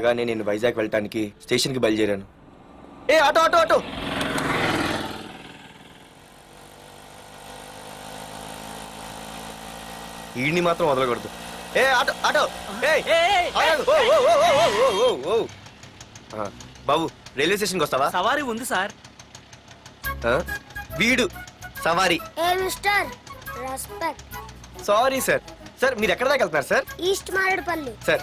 రాగానే నేను వైజాగ్ వెళ్ళటానికి స్టేషన్కి బయలుదేరాను. ఏ ఆటో ఆటో ఆటో! ఈడిని మాత్రం వదలకూడదు. ఏ ఆటో ఆటో! ఏయ్, ఆగండి. ఓ, ఓ, ఓ, ఓ, ఓ, ఓ, ఓ, ఓ. ఆ, బాబు రైల్వే స్టేషన్కి వస్తావా? సవారీ ఉంది సార్? వీడు సవారీ. ఏ mister respect. Sorry sir. Sir మీరు ఎక్కడ దాకా వెళ్తున్నారు సార్? ఈస్ట్ మారేడుపల్లి. సార్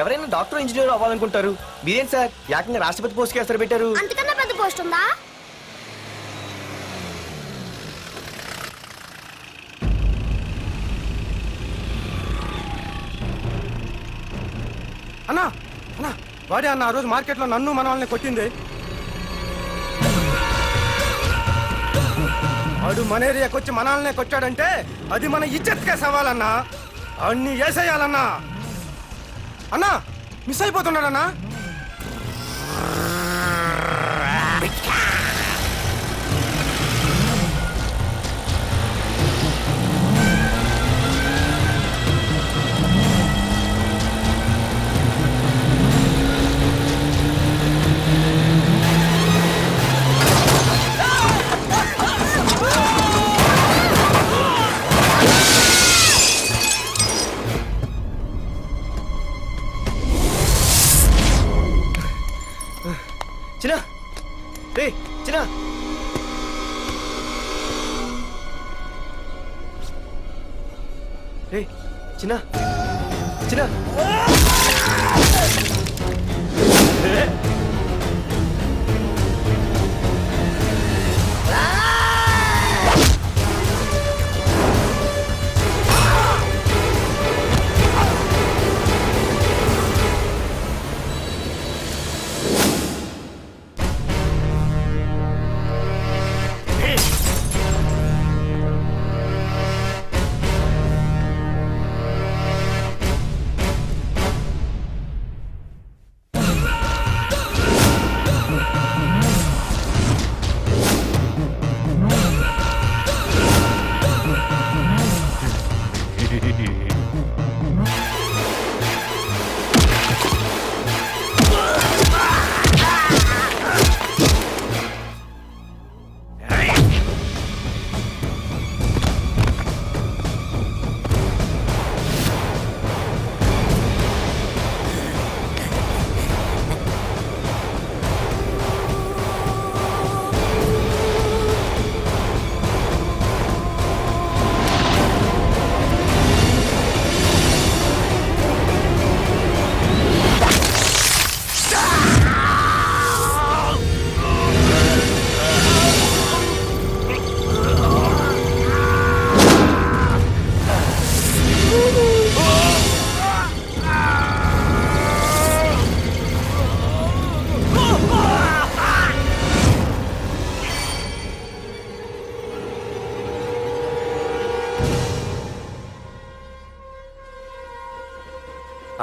ఎవరైనా డాక్టర్ ఇంజనీర్ అవ్వాలనుకుంటారు. మీరేం సార్? ఏకంగా రాష్ట్రపతి పోస్ట్కి ఎస్తారు పెట్టారు. అంతకన్నా పెద్ద పోస్ట్ ఉందా? అన్నా అన్నా వాడే అన్న ఆ రోజు మార్కెట్లో నన్ను మన వాళ్ళని కొట్టింది. వాడు మన ఏరియాకి వచ్చి మన వాళ్ళనే కొట్టాడంటే అది మన ఇజ్జత్కే సవాలన్నా. అన్ని వేసేయాలన్నా. అన్నా మిస్ అయిపోతున్నాడన్నా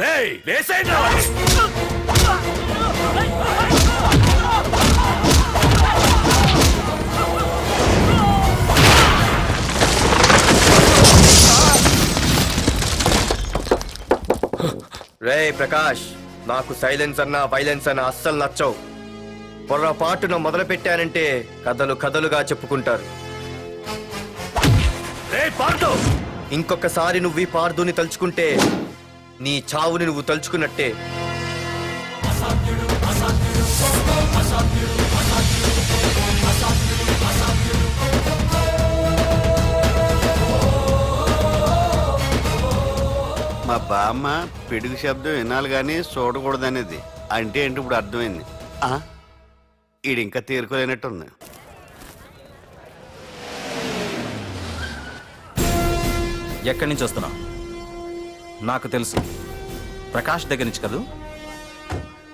రేయ్ వేసేయండి. రా ప్రకాష్ నాకు సైలెన్స్ అన్నా వైలెన్స్ అన్నా అస్సలు నచ్చవు. పొర్రపాటున మొదలు పెట్టానంటే కథలు కథలుగా చెప్పుకుంటారు. ఇంకొకసారి నువ్వు ఈ పార్దుని తలుచుకుంటే నీ చావుని నువ్వు తలుచుకున్నట్టే. మా బామ్మ పిడుగు శబ్దం వినాలి కానీ చూడకూడదనేది. అంటే ఏంటి ఇప్పుడు అర్థమైంది? ఆ? ఈడు ఇంకా తీరుకోలేనట్టుంది. ఎక్కడి నుంచి వస్తున్నావు? నాకు తెలుసు. ప్రకాష్ దగ్గర నుంచి కదూ?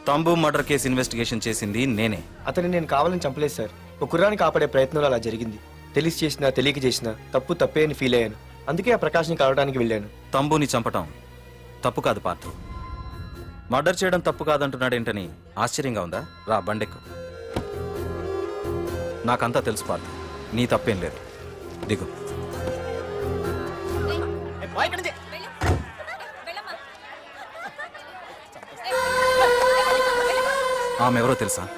తంబు మర్డర్ కేసు ఇన్వెస్టిగేషన్ చేసింది నేనే. అతన్ని నేను కావాలని చంపలేదు సార్. ఒక కుర్రాన్ని కాపాడే ప్రయత్నంలో అలా జరిగింది. తెలిసి చేసినా తెలియక చేసినా తప్పు తప్పే అని ఫీల్ అయ్యాను. అందుకే ఆ ప్రకాష్ని కలవడానికి వెళ్ళాను. తంబుని చంపటం తప్పు కాదు పార్థు. మర్డర్ చేయడం తప్పు కాదంటున్నాడేంటని ఆశ్చర్యంగా ఉందా? రా బండెక్కు. నాకంతా తెలుసు పార్థు. నీ తప్పేం లేదు. దిగు. ఆమె ఎవరో తెలుసా?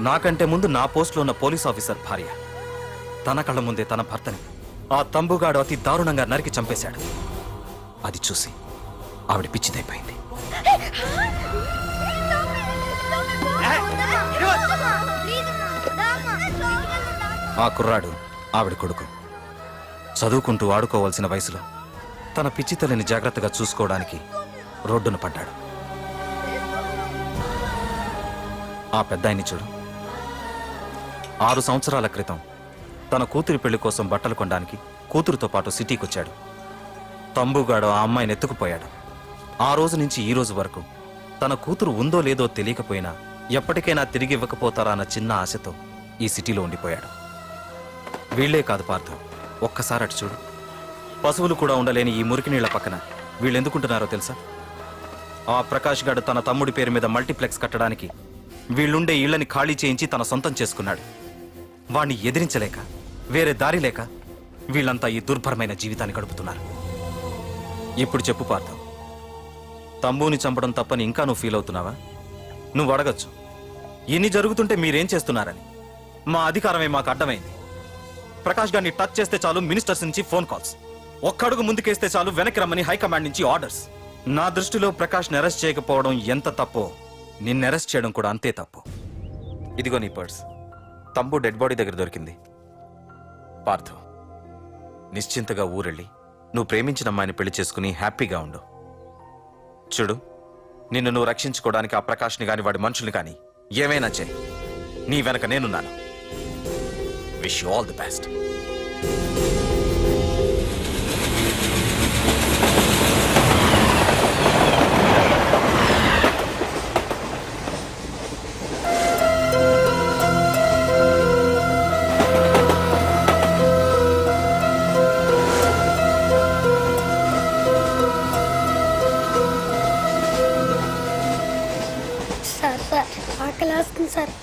నాకంటే ముందు నా పోస్టులో ఉన్న పోలీస్ ఆఫీసర్ భార్య. తన కళ్ళ ముందే తన భర్తని ఆ తంబుగాడు అతి దారుణంగా నరికి చంపేశాడు. అది చూసి ఆవిడ పిచ్చిదైపోయింది. ఆ కుర్రాడు ఆవిడ కొడుకు. చదువుకుంటూ ఆడుకోవాల్సిన వయసులో తన పిచ్చితల్లిని జాగ్రత్తగా చూసుకోవడానికి రోడ్డున పడ్డాడు. ఆ పెద్దాయన్ని చూడు. ఆరు సంవత్సరాల క్రితం తన కూతురి పెళ్ళి కోసం బట్టలు కొనడానికి కూతురుతో పాటు సిటీకి వచ్చాడు తంబుగాడు ఆ అమ్మాయిని ఎత్తుకుపోయాడు. ఆ రోజు నుంచి ఈ రోజు వరకు తన కూతురు ఉందో లేదో తెలియకపోయినా ఎప్పటికైనా తిరిగి ఇవ్వకపోతారా అన్న చిన్న ఆశతో ఈ సిటీలో ఉండిపోయాడు. వీళ్ళే కాదు పార్థం ఒక్కసారి అటు చూడు. పశువులు కూడా ఉండలేని ఈ మురికి నీళ్ళ పక్కన వీళ్ళెందుకుంటున్నారో తెలుసా? ఆ ప్రకాష్ గాడు తన తమ్ముడి పేరు మీద మల్టీప్లెక్స్ కట్టడానికి వీళ్ళుండే ఇళ్ళని ఖాళీ చేయించి తన సొంతం చేసుకున్నాడు. వాణ్ణి ఎదిరించలేక వేరే దారి లేక వీళ్ళంతా ఈ దుర్భరమైన జీవితాన్ని గడుపుతున్నారు. ఇప్పుడు చెప్పు పార్థం. తంబూని చంపడం తప్పని ఇంకా నువ్వు ఫీల్ అవుతున్నావా? నువ్వు అడగచ్చు. ఇన్ని జరుగుతుంటే మీరేం చేస్తున్నారని. మా అధికారమే మాకు అడ్డమైంది. ప్రకాష్ గారిని టచ్ చేస్తే చాలు మినిస్టర్స్ నుంచి ఫోన్ కాల్స్. ఒక్కడుగు ముందుకేస్తే చాలు వెనక్కి రమ్మని హైకమాండ్ నుంచి ఆర్డర్స్. నా దృష్టిలో ప్రకాష్ని అరెస్ట్ చేయకపోవడం ఎంత తప్పో నిన్ను అరెస్ట్ చేయడం కూడా అంతే తప్పు. ఇదిగో నీ పర్స్. తమ్ము డెడ్ బాడీ దగ్గర దొరికింది. పార్థు నిశ్చింతగా ఊరెళ్ళి నువ్వు ప్రేమించిన అమ్మాయిని పెళ్ళి చేసుకుని హ్యాపీగా ఉండు. చూడు నిన్ను నువ్వు రక్షించుకోవడానికి ఆ ప్రకాష్ని కాని వాడి మనుషుల్ని కానీ ఏమైనా చేయి. నీ వెనక నేనున్నాను. Wish all the best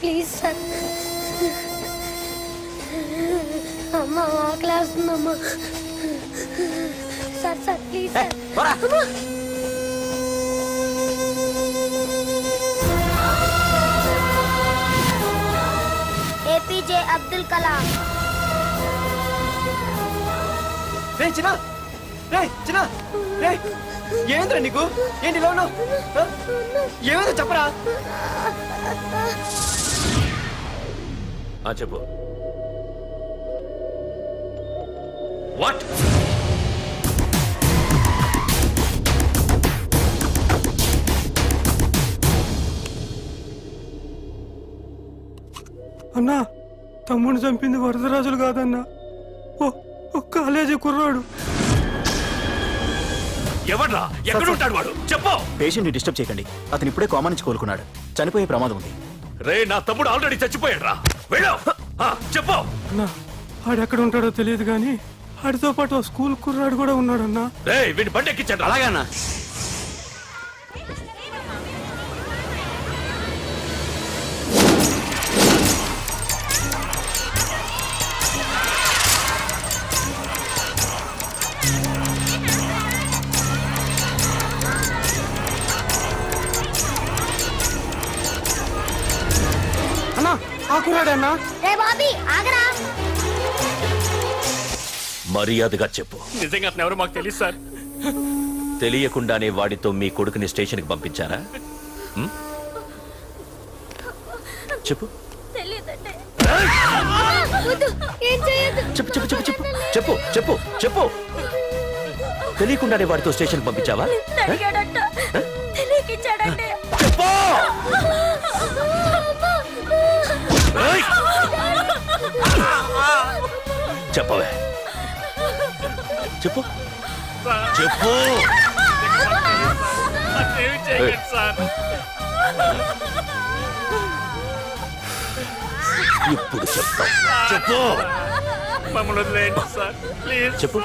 please sir అమ్మ ఆకలి వేస్తుంది అమ్మ సార్ సార్ ప్లీజ్ సార్. అమ్మ. ఏపీజే అబ్దుల్ కలాం. రే చిన్న. రే చిన్న. రే ఏంద్రా నీకు? ఏంటి ఇలా ఉన్నావు? ఆ? ఏమైందో చెప్పరా? చెప్పు. వాట్? అన్నా తమ్ముడు చంపింది వరదరాజులు కాదన్నా. ఓ కాలేజీ కుర్రాడు. ఎవడ్రా ఎక్కడ ఉంటాడు వాడు? చెప్పు. పేషెంట్ని డిస్టర్బ్ చేయకండి. అతను ఇప్పుడే కోమా నుంచి కోలుకున్నాడు. చనిపోయే ప్రమాదం ఉంది. రే నా తమ్ముడు ఆల్రెడీ చచ్చిపోయాడు రా వెళ్ళు. ఆ, చెప్పు. అన్నా ఆడెక్కడ ఉంటాడో తెలియదు కానీ ఆడితో పాటు స్కూల్ కుర్రాడు కూడా ఉన్నాడన్నా. రే వీడిని బండి ఎక్కించండి అన్నా. మర్యాదగా చెప్పు. నిజంగా అతను ఎవరో మాకు తెలియదు సార్. తెలియకుండానే వాడితో మీ కొడుకుని స్టేషన్కి పంపించారా? ఉం? చెప్పు. తెలియదండి. ఏం చేయొద్దు. చెప్పు చెప్పు చెప్పు చెప్పు. చెప్పు చెప్పు చెప్పు. తెలియకుండానే వాడితో స్టేషన్కి పంపించావా? అడిగాడంట. తెలియకిచ్చాడండి. చెప్పు! ఏయ్! చెప్పవే. చెప్పు. చెప్పు. ఇప్పుడు చెప్తాం. చెప్పు. చెప్పు.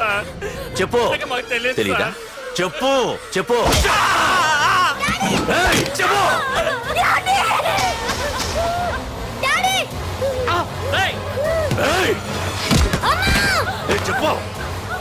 చెప్పు. తెలియదు తెలీదా. చెప్పు. చెప్పు. చెప్పు. చెప్పు.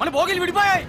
మన భోగిలు విడిపోయాయి.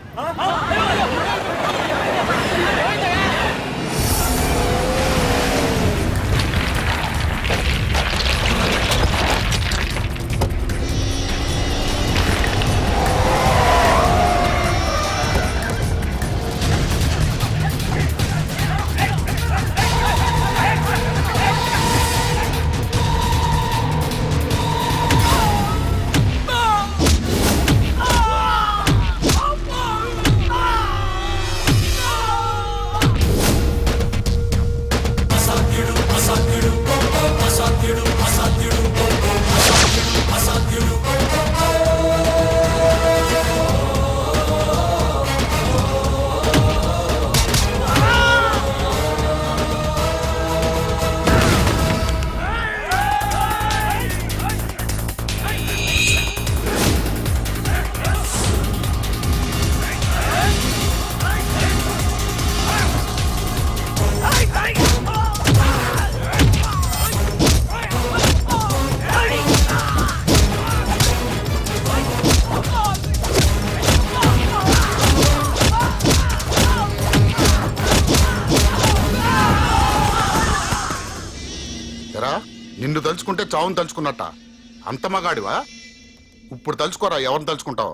తలుచుకుంటే చావును తలుచుకున్నట్ట. అంత మగాడివా? ఇప్పుడు తలుచుకోరా ఎవరిని తలుచుకుంటావు?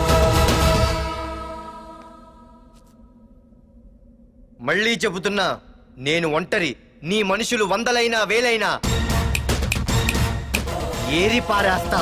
మళ్ళీ చెబుతున్నా నేను ఒంటరి. నీ మనుషులు వందలైనా వేలైనా. ఏరి పారేస్తా